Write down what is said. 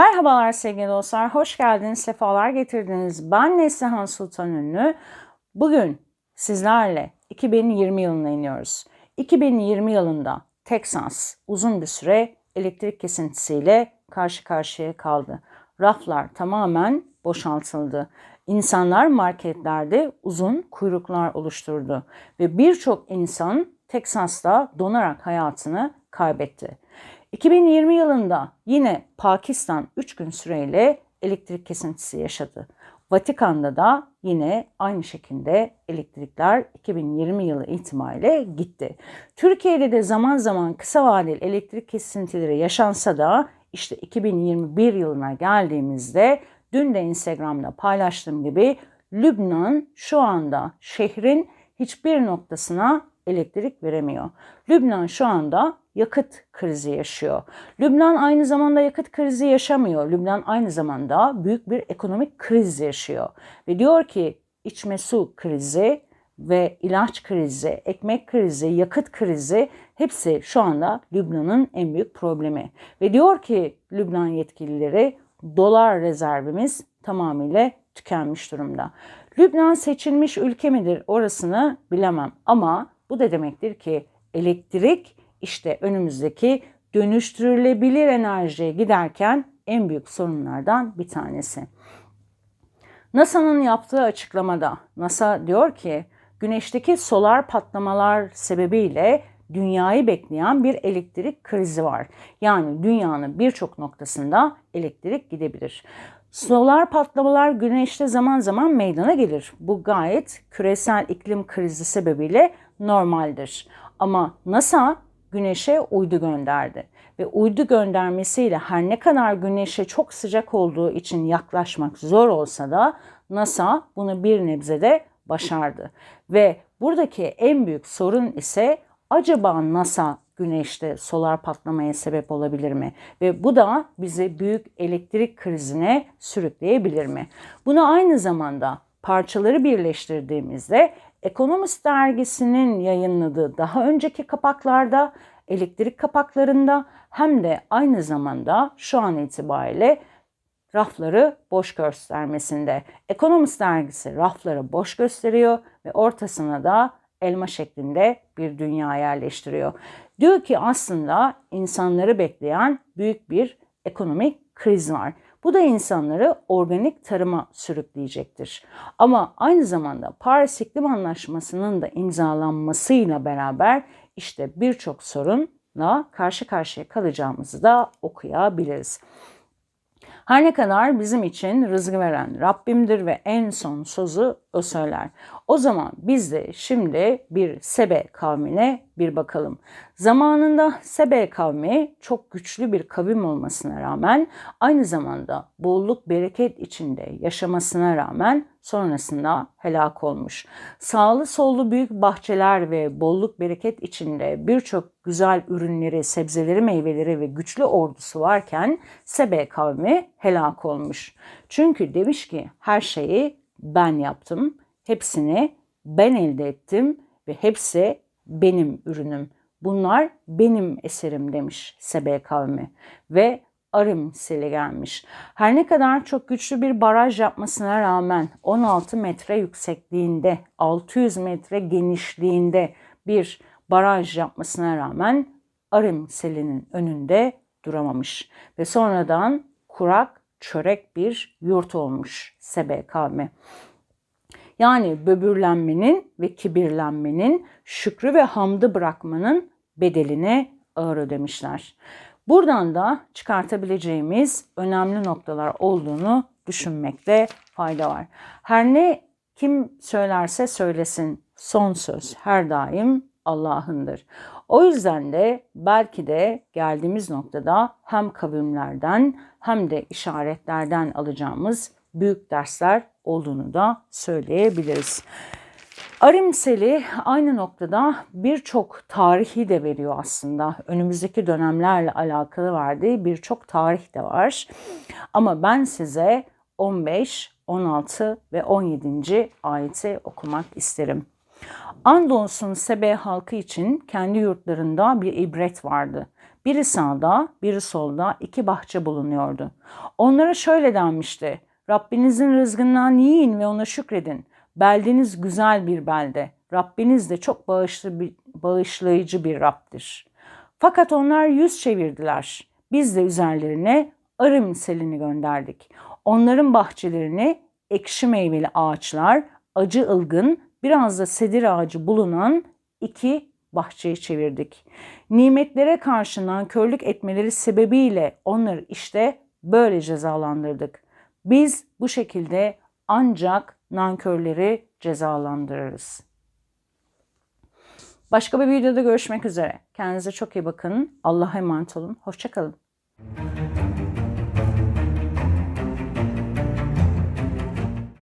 Merhabalar sevgili dostlar, hoş geldiniz, sefalar getirdiniz. Ben Neslihan Sultan Ünlü. Bugün sizlerle 2020 yılına iniyoruz. 2020 yılında Texas uzun bir süre elektrik kesintisiyle karşı karşıya kaldı. Raflar tamamen boşaltıldı. İnsanlar marketlerde uzun kuyruklar oluşturdu ve birçok insan Teksas'ta donarak hayatını kaybetti. 2020 yılında yine Pakistan 3 gün süreyle elektrik kesintisi yaşadı. Vatikan'da da yine aynı şekilde elektrikler 2020 yılı itibariyle gitti. Türkiye'de de zaman zaman kısa vadeli elektrik kesintileri yaşansa da işte 2021 yılına geldiğimizde dün de Instagram'da paylaştığım gibi Lübnan şu anda şehrin hiçbir noktasına elektrik veremiyor. Lübnan şu anda yakıt krizi yaşıyor. Lübnan aynı zamanda yakıt krizi yaşamıyor. Lübnan aynı zamanda büyük bir ekonomik kriz yaşıyor. Ve diyor ki içme su krizi ve ilaç krizi, ekmek krizi, yakıt krizi hepsi şu anda Lübnan'ın en büyük problemi. Ve diyor ki Lübnan yetkilileri dolar rezervimiz tamamıyla tükenmiş durumda. Lübnan seçilmiş ülke midir orasını bilemem ama bu da demektir ki elektrik işte önümüzdeki dönüştürülebilir enerjiye giderken en büyük sorunlardan bir tanesi. NASA'nın yaptığı açıklamada NASA diyor ki güneşteki solar patlamalar sebebiyle dünyayı bekleyen bir elektrik krizi var. Yani dünyanın birçok noktasında elektrik gidebilir. Solar patlamalar güneşte zaman zaman meydana gelir. Bu gayet küresel iklim krizi sebebiyle normaldir. Ama NASA güneşe uydu gönderdi ve uydu göndermesiyle her ne kadar güneşe çok sıcak olduğu için yaklaşmak zor olsa da NASA bunu bir nebzede başardı. Ve buradaki en büyük sorun ise acaba NASA güneşte solar patlamaya sebep olabilir mi? Ve bu da bizi büyük elektrik krizine sürükleyebilir mi? Bunu aynı zamanda parçaları birleştirdiğimizde Ekonomist dergisinin yayınladığı daha önceki kapaklarda, elektrik kapaklarında hem de aynı zamanda şu an itibariyle rafları boş göstermesinde. Ekonomist dergisi rafları boş gösteriyor ve ortasına da elma şeklinde bir dünya yerleştiriyor. Diyor ki aslında insanları bekleyen büyük bir ekonomik kriz var. Bu da insanları organik tarıma sürükleyecektir. Ama aynı zamanda Paris İklim Anlaşması'nın da imzalanmasıyla beraber işte birçok sorunla karşı karşıya kalacağımızı da okuyabiliriz. Her ne kadar bizim için rızkı veren Rabbimdir ve en son sözü o söyler. O zaman biz de şimdi bir Sebe kavmine bir bakalım. Zamanında Sebe kavmi çok güçlü bir kavim olmasına rağmen aynı zamanda bolluk bereket içinde yaşamasına rağmen sonrasında helak olmuş. Sağlı sollu büyük bahçeler ve bolluk bereket içinde birçok güzel ürünleri, sebzeleri, meyveleri ve güçlü ordusu varken Sebe kavmi helak olmuş. Çünkü demiş ki her şeyi ben yaptım, hepsini ben elde ettim ve hepsi benim ürünüm. Bunlar benim eserim demiş Sebe kavmi ve Arım seli gelmiş. Her ne kadar çok güçlü bir baraj yapmasına rağmen 16 metre yüksekliğinde, 600 metre genişliğinde bir baraj yapmasına rağmen Arım selinin önünde duramamış ve sonradan kurak çörek bir yurt olmuş Sebe kavmi. Yani böbürlenmenin ve kibirlenmenin, şükrü ve hamdı bırakmanın bedeline ağır ödemişler. Buradan da çıkartabileceğimiz önemli noktalar olduğunu düşünmekte fayda var. Her ne kim söylerse söylesin son söz her daim Allah'ındır. O yüzden de belki de geldiğimiz noktada hem kavimlerden hem de işaretlerden alacağımız büyük dersler olduğunu da söyleyebiliriz. Arimseli aynı noktada birçok tarihi de veriyor aslında. Önümüzdeki dönemlerle alakalı verdiği birçok tarih de var. Ama ben size 15, 16 ve 17. ayeti okumak isterim. Andolsun Sebe halkı için kendi yurtlarında bir ibret vardı. Biri sağda, biri solda iki bahçe bulunuyordu. Onlara şöyle denmişti. Rabbinizin rızkından yiyin ve ona şükredin. Beldeniz güzel bir belde. Rabbiniz de çok bağışlı bir, bağışlayıcı bir Rab'dir. Fakat onlar yüz çevirdiler. Biz de üzerlerine arı miselini gönderdik. Onların bahçelerini ekşi meyveli ağaçlar, acı ılgın, biraz da sedir ağacı bulunan iki bahçeyi çevirdik. Nimetlere karşı nankörlük etmeleri sebebiyle onları işte böyle cezalandırdık. Biz bu şekilde ancak nankörleri cezalandırırız. Başka bir videoda görüşmek üzere. Kendinize çok iyi bakın. Allah'a emanet olun. Hoşçakalın.